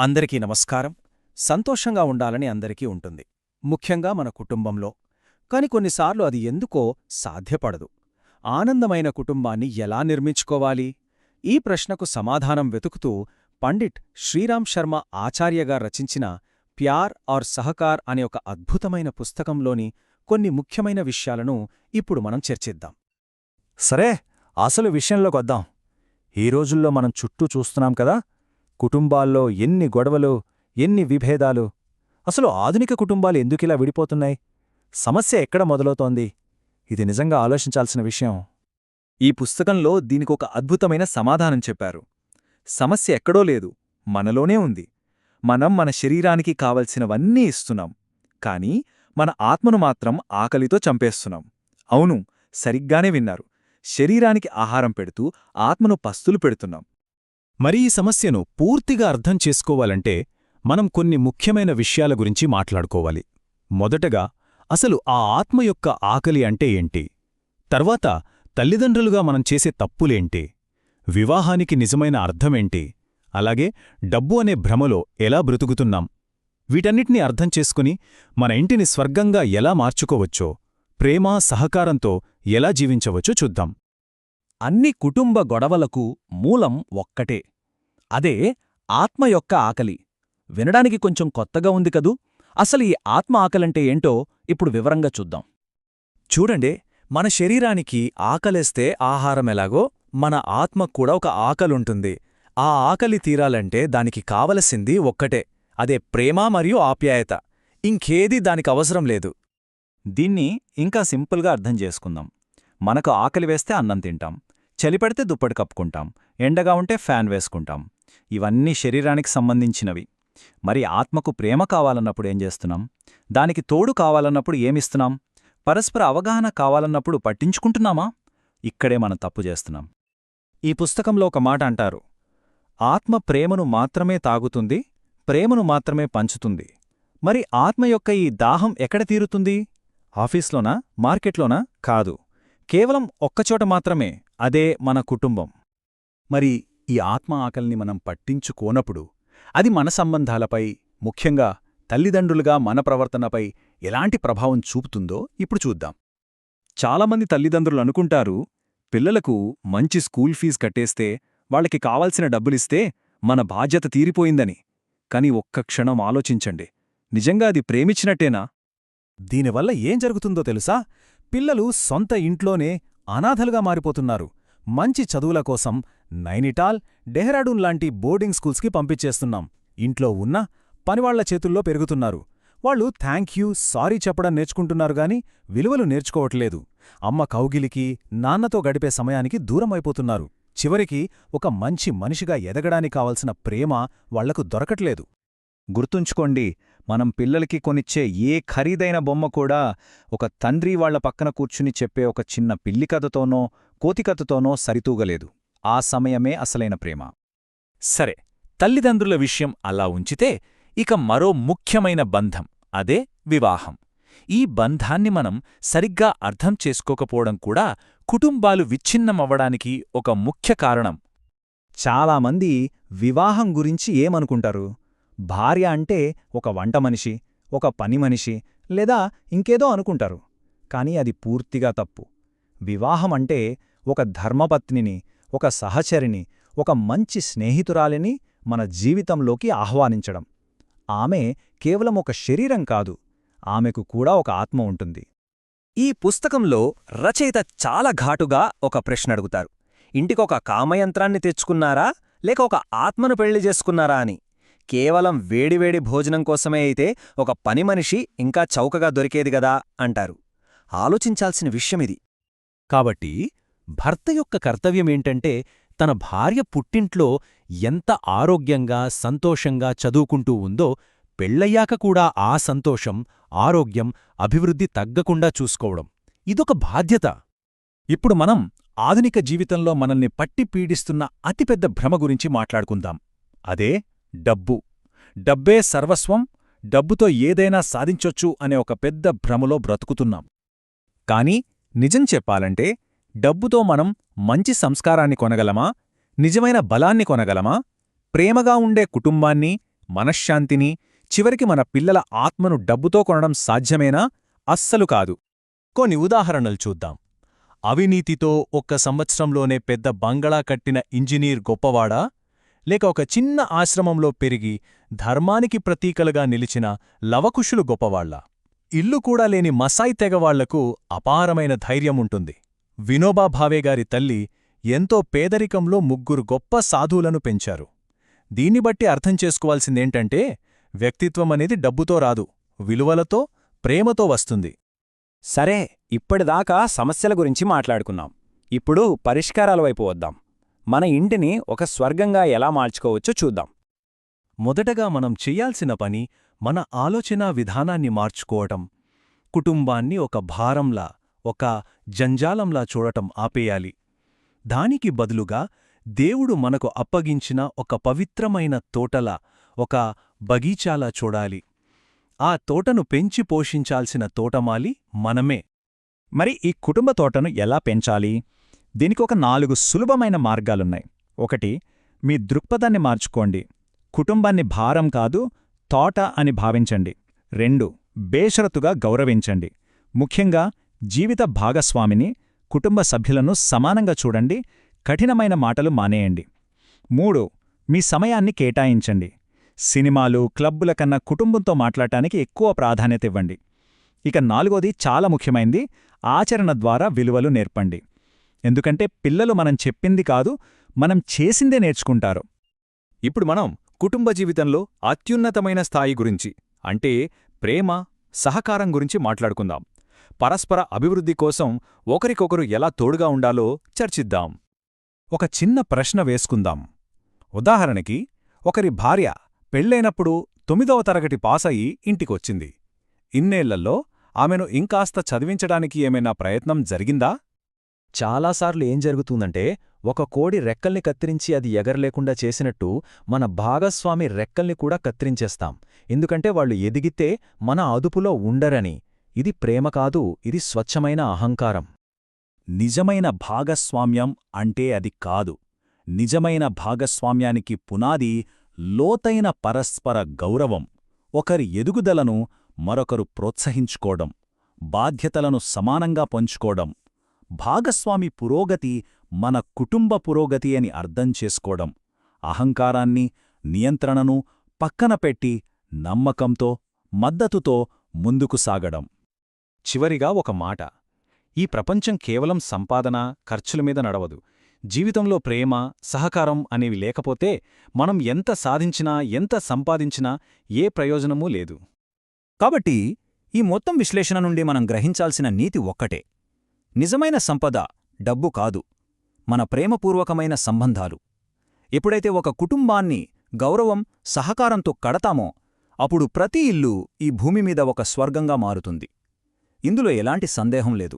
అందరికీ నమస్కారం. సంతోషంగా ఉండాలని అందరికీ ఉంటుంది. ముఖ్యంగా మన కుటుంబంలో. కాని కొన్నిసార్లు అది ఎందుకో సాధ్యపడదు. ఆనందమైన కుటుంబాన్ని ఎలా నిర్మించుకోవాలి? ఈ ప్రశ్నకు సమాధానం వెతుకుతూ పండిట్ శ్రీరామ్ శర్మ ఆచార్యగా రచించిన ప్యార్ ఆర్ సహకార్ అనే ఒక అద్భుతమైన పుస్తకంలోని కొన్ని ముఖ్యమైన విషయాలను ఇప్పుడు మనం చర్చిద్దాం. సరే అసలు విషయంలోకొద్దాం ఈ రోజుల్లో మనం చుట్టూ చూస్తున్నాం కదా కుటుంబాల్లో ఎన్ని గొడవలు ఎన్ని విభేదాలు. అసలు ఆధునిక కుటుంబాలు ఎందుకిలా విడిపోతున్నాయి? సమస్య ఎక్కడ మొదలవుతోంది? ఇది నిజంగా ఆలోచించాల్సిన విషయం. ఈ పుస్తకంలో దీనికొక అద్భుతమైన సమాధానం చెప్పారు. సమస్య ఎక్కడో లేదు మనలోనే ఉంది. మనం మన శరీరానికి కావలసినవన్నీ ఇస్తున్నాం. కాని మన ఆత్మను మాత్రం ఆకలితో చంపేస్తున్నాం. అవును సరిగ్గానే విన్నారు. శరీరానికి ఆహారం పెడుతూ ఆత్మను పస్తులు పెడుతున్నాం. మరి ఈ సమస్యను పూర్తిగా అర్థం చేసుకోవాలంటే మనం కొన్ని ముఖ్యమైన విషయాల గురించి మాట్లాడుకోవాలి. మొదటగా అసలు ఆ ఆత్మ యొక్క ఆకలి అంటే ఏంటి? తర్వాత తల్లిదండ్రులుగా మనం చేసే తప్పులేంటి? వివాహానికి నిజమైన అర్థమేంటి? అలాగే డబ్బు అనే భ్రమలో ఎలా బ్రతుకుతున్నాం? వీటన్నిటినీ అర్థం చేసుకుని మన ఇంటిని స్వర్గంగా ఎలా మార్చుకోవచ్చో ప్రేమ సహకారంతో ఎలా జీవించవచ్చో చూద్దాం. అన్ని కుటుంబ గొడవలకు మూలం ఒక్కటే. అదే ఆత్మ యొక్క ఆకలి. వినడానికి కొంచెం కొత్తగా ఉంది కదూ? అసలు ఈ ఆత్మ ఆకలంటే ఏంటో ఇప్పుడు వివరంగా చూద్దాం. చూడండి మన శరీరానికి ఆకలేస్తే ఆహారం ఎలాగో మన ఆత్మకు కూడా ఒక ఆకలుంటుంది. ఆ ఆకలి తీరాలంటే దానికి కావలసింది ఒక్కటే అదే ప్రేమ మరియు ఆప్యాయత. ఇంకేదీ దానికి అవసరం లేదు. దీన్ని ఇంకా సింపుల్గా అర్థం చేసుకుందాం. మనకు ఆకలి వేస్తే అన్నం తింటాం. చలిపెడితే దుప్పటి కప్పుకుంటాం. ఎండగా ఉంటే ఫ్యాన్ వేసుకుంటాం. ఇవన్నీ శరీరానికి సంబంధించినవి. మరి ఆత్మకు ప్రేమ కావాలన్నప్పుడు ఏం చేస్తున్నాం? దానికి తోడు కావాలన్నప్పుడు ఏమిస్తున్నాం? పరస్పర అవగాహన కావాలన్నప్పుడు పట్టించుకుంటున్నామా? ఇక్కడే మనం తప్పు చేస్తున్నాం. ఈ పుస్తకంలో ఒక మాట అంటారు. ఆత్మ ప్రేమను మాత్రమే తాగుతుంది ప్రేమను మాత్రమే పంచుతుంది. మరి ఆత్మ యొక్క ఈ దాహం ఎక్కడ తీరుతుంది? ఆఫీస్లోనా? మార్కెట్లోనా? కాదు. కేవలం ఒక్కచోట మాత్రమే అదే మన కుటుంబం. మరి ఈ ఆత్మ ఆకలిని మనం పట్టించుకోనప్పుడు అది మన సంబంధాలపై ముఖ్యంగా తల్లిదండ్రులుగా మన ప్రవర్తనపై ఎలాంటి ప్రభావం చూపుతుందో ఇప్పుడు చూద్దాం. చాలామంది తల్లిదండ్రులు అనుకుంటారు పిల్లలకు మంచి స్కూల్ ఫీజు కట్టేస్తే వాళ్ళకి కావాల్సిన డబ్బులిస్తే మన బాధ్యత తీరిపోయిందని. కాని ఒక్క క్షణం ఆలోచించండి. నిజంగా అది ప్రేమించినట్టేనా? దీనివల్ల ఏం జరుగుతుందో తెలుసా? పిల్లలు సొంత ఇంట్లోనే అనాథలుగా మారిపోతున్నారు. మంచి చదువుల కోసం నైనిటాల్ డెహ్రాడూన్ లాంటి బోర్డింగ్ స్కూల్స్కి పంపించేస్తున్నాం. ఇంట్లో ఉన్న పనివాళ్ళ చేతుల్లో పెరుగుతున్నారు. వాళ్ళు థ్యాంక్ యూ సారీ చెప్పడం నేర్చుకుంటున్నారు గాని విలువలు నేర్చుకోవట్లేదు. అమ్మ కౌగిలికి నాన్నతో గడిపే సమయానికి దూరమైపోతున్నారు చివరికి ఒక మంచి మనిషిగా ఎదగడానికి కావలసిన ప్రేమ వాళ్ళకు దొరకట్లేదు. గుర్తుంచుకోండి మనం పిల్లలకి కొనిచ్చే ఏ ఖరీదైన బొమ్మ కూడా ఒక తండ్రి వాళ్ళ పక్కన కూర్చుని చెప్పే ఒక చిన్న పిల్లి కథతోనో కోతికథతోనో సరితూగలేదు. ఆ సమయమే అసలైన ప్రేమ. సరే తల్లిదండ్రుల విషయం అలా ఉంచితే ఇక మరో ముఖ్యమైన బంధం అదే వివాహం. ఈ బంధాన్ని మనం సరిగ్గా అర్థం చేసుకోకపోవడం కూడా కుటుంబాలు విచ్ఛిన్నమవ్వడానికి ఒక ముఖ్య కారణం. చాలామంది వివాహం గురించి ఏమనుకుంటారు? భార్య అంటే ఒక వంట మనిషి ఒక పని మనిషి లేదా ఇంకేదో అనుకుంటారు. కాని అది పూర్తిగా తప్పు. వివాహం అంటే ఒక ధర్మపత్నిని ఒక సహచరిని ఒక మంచి స్నేహితురాలిని మన జీవితంలోకి ఆహ్వానించడం. ఆమె కేవలం ఒక శరీరం కాదు ఆమెకు కూడా ఒక ఆత్మ ఉంటుంది. ఈ పుస్తకంలో రచయిత చాలా ఘాటుగా ఒక ప్రశ్న అడుగుతారు. ఇంటికొక కామయంత్రాన్ని తెచ్చుకున్నారా లేక ఒక ఆత్మను పెళ్ళి చేసుకున్నారా అని? కేవలం వేడివేడి భోజనం కోసమే అయితే ఒక పని మనిషి ఇంకా చౌకగా దొరికేది గదా అంటారు. ఆలోచించాల్సిన విషయమిది. కాబట్టి భర్త యొక్క కర్తవ్యమేంటంటే తన భార్య పుట్టింట్లో ఎంత ఆరోగ్యంగా సంతోషంగా చదువుకుంటూ ఉందో పెళ్ళయ్యాక కూడా ఆ సంతోషం ఆరోగ్యం అభివృద్ధి తగ్గకుండా చూసుకోవడం. ఇదొక బాధ్యత. ఇప్పుడు మనం ఆధునిక జీవితంలో మనల్ని పట్టి పీడిస్తున్న అతిపెద్ద భ్రమ గురించి మాట్లాడుకుందాం. అదే డబ్బు. డబ్బే సర్వస్వం డబ్బుతో ఏదైనా సాధించొచ్చు అనే ఒక పెద్ద భ్రమలో బ్రతుకుతున్నాం. కాని నిజం చెప్పాలంటే డబ్బుతో మనం మంచి సంస్కారాన్ని కొనగలమా? నిజమైన బలాన్ని కొనగలమా? ప్రేమగా ఉండే కుటుంబాన్ని మనశ్శాంతిని చివరికి మన పిల్లల ఆత్మను డబ్బుతో కొనడం సాధ్యమేనా? అస్సలు కాదు. కొన్ని ఉదాహరణలు చూద్దాం. అవినీతితో ఒక్క సంవత్సరంలోనే పెద్ద బంగళా కట్టిన ఇంజనీర్ గొప్పవాడా? లేక ఒక చిన్న ఆశ్రమంలో పెరిగి ధర్మానికి ప్రతీకలుగా నిలిచిన లవకుశులు గొప్పవాళ్ళా ఇల్లు కూడా లేని మసాయి తెగవాళ్ళకు అపారమైన ధైర్యముంటుంది. ఉంటుంది భావే గారి తల్లి ఎంతో పేదరికంలో ముగ్గురు గొప్ప సాధువులను పెంచారు. దీన్ని బట్టి అర్థం చేసుకోవాల్సిందేంటంటే వ్యక్తిత్వమనేది డబ్బుతో రాదు విలువలతో ప్రేమతో వస్తుంది. సరే ఇప్పటిదాకా సమస్యల గురించి మాట్లాడుకున్నాం. ఇప్పుడు పరిష్కారాల వైపు వద్దాం. మన ఇంటిని ఒక స్వర్గంగా ఎలా మార్చుకోవచ్చో చూద్దాం. మొదటగా మనం చెయ్యాల్సిన పని మన ఆలోచనా విధానాన్ని మార్చుకోవటం. కుటుంబాన్ని ఒక భారంలా ఒక జంజాలంలా చూడటం ఆపేయాలి. దానికి బదులుగా దేవుడు మనకు అప్పగించిన ఒక పవిత్రమైన తోటలా ఒక బగీచాలా చూడాలి. ఆ తోటను పెంచి పోషించాల్సిన తోటమాలి మనమే. మరి ఈ కుటుంబ తోటను ఎలా పెంచాలి? దీనికి ఒక నాలుగు సులభమైన మార్గాలున్నాయి. ఒకటి మీ దృక్పథాన్ని మార్చుకోండి. కుటుంబాన్ని భారం కాదు తోట అని భావించండి. రెండు బేషరతుగా గౌరవించండి. ముఖ్యంగా జీవిత భాగస్వామిని కుటుంబ సభ్యులను సమానంగా చూడండి కఠినమైన మాటలు మానేయండి. మూడు మీ సమయాన్ని కేటాయించండి. సినిమాలు క్లబ్బుల కన్నా కుటుంబంతో మాట్లాడటానికి ఎక్కువ ప్రాధాన్యత ఇవ్వండి. ఇక నాలుగోది చాలా ముఖ్యమైంది ఆచరణ ద్వారా విలువలు నేర్పండి. ఎందుకంటే పిల్లలు మనం చెప్పింది కాదు మనం చేసిందే నేర్చుకుంటారు. ఇప్పుడు మనం కుటుంబ జీవితంలో అత్యున్నతమైన స్థాయి గురించి అంటే ప్రేమ సహకారం గురించి మాట్లాడుకుందాం. పరస్పర అభివృద్ధి కోసం ఒకరికొకరు ఎలా తోడుగా ఉండాలో చర్చిద్దాం. ఒక చిన్న ప్రశ్న వేసుకుందాం. ఉదాహరణకి ఒకరి భార్య పెళ్ళైనప్పుడు తొమ్మిదవ తరగతి పాసయి ఇంటికొచ్చింది. ఇన్నేళ్ళలో ఆమెను ఇంకాస్త చదివించడానికి ఏమైనా ప్రయత్నం జరిగిందా? చాలాసార్లు ఏం జరుగుతుందంటే ఒక కోడి రెక్కల్ని కత్తిరించి అది ఎగరలేకుండా చేసినట్టు మన భాగస్వామి రెక్కల్ని కూడా కత్తిరించేస్తాం. ఎందుకంటే వాళ్ళు ఎదిగితే మన అదుపులో ఉండరని. ఇది ప్రేమ కాదు ఇది స్వచ్ఛమైన అహంకారం. నిజమైన భాగస్వామ్యం అంటే అది కాదు. నిజమైన భాగస్వామ్యానికి పునాది లోతైన పరస్పర గౌరవం. ఒకరి ఎదుగుదలను మరొకరు ప్రోత్సహించుకోవడం బాధ్యతలను సమానంగా పంచుకోవడం భాగస్వామి పురోగతి మన కుటుంబ పురోగతి అని అర్థం చేసుకోవడం అహంకారాన్ని నియంత్రణను పక్కన పెట్టి నమ్మకంతో మద్దతుతో ముందుకు సాగడం. చివరిగా ఒక మాట. ఈ ప్రపంచం కేవలం సంపాదన ఖర్చుల మీద నడవదు. జీవితంలో ప్రేమ సహకారం అనేవి లేకపోతే మనం ఎంత సాధించినా ఎంత సంపాదించినా ఏ ప్రయోజనమూ లేదు. కాబట్టి ఈ మొత్తం విశ్లేషణ నుండి మనం గ్రహించాల్సిన నీతి ఒక్కటే. నిజమైన సంపద డబ్బు కాదు. మన ప్రేమపూర్వకమైన సంబంధాలు. ఎప్పుడైతే ఒక కుటుంబాన్ని గౌరవం సహకారంతో కడతామో అప్పుడు ప్రతి ఇల్లు ఈ భూమి మీద ఒక స్వర్గంగా మారుతుంది. ఇందులో ఎలాంటి సందేహం లేదు.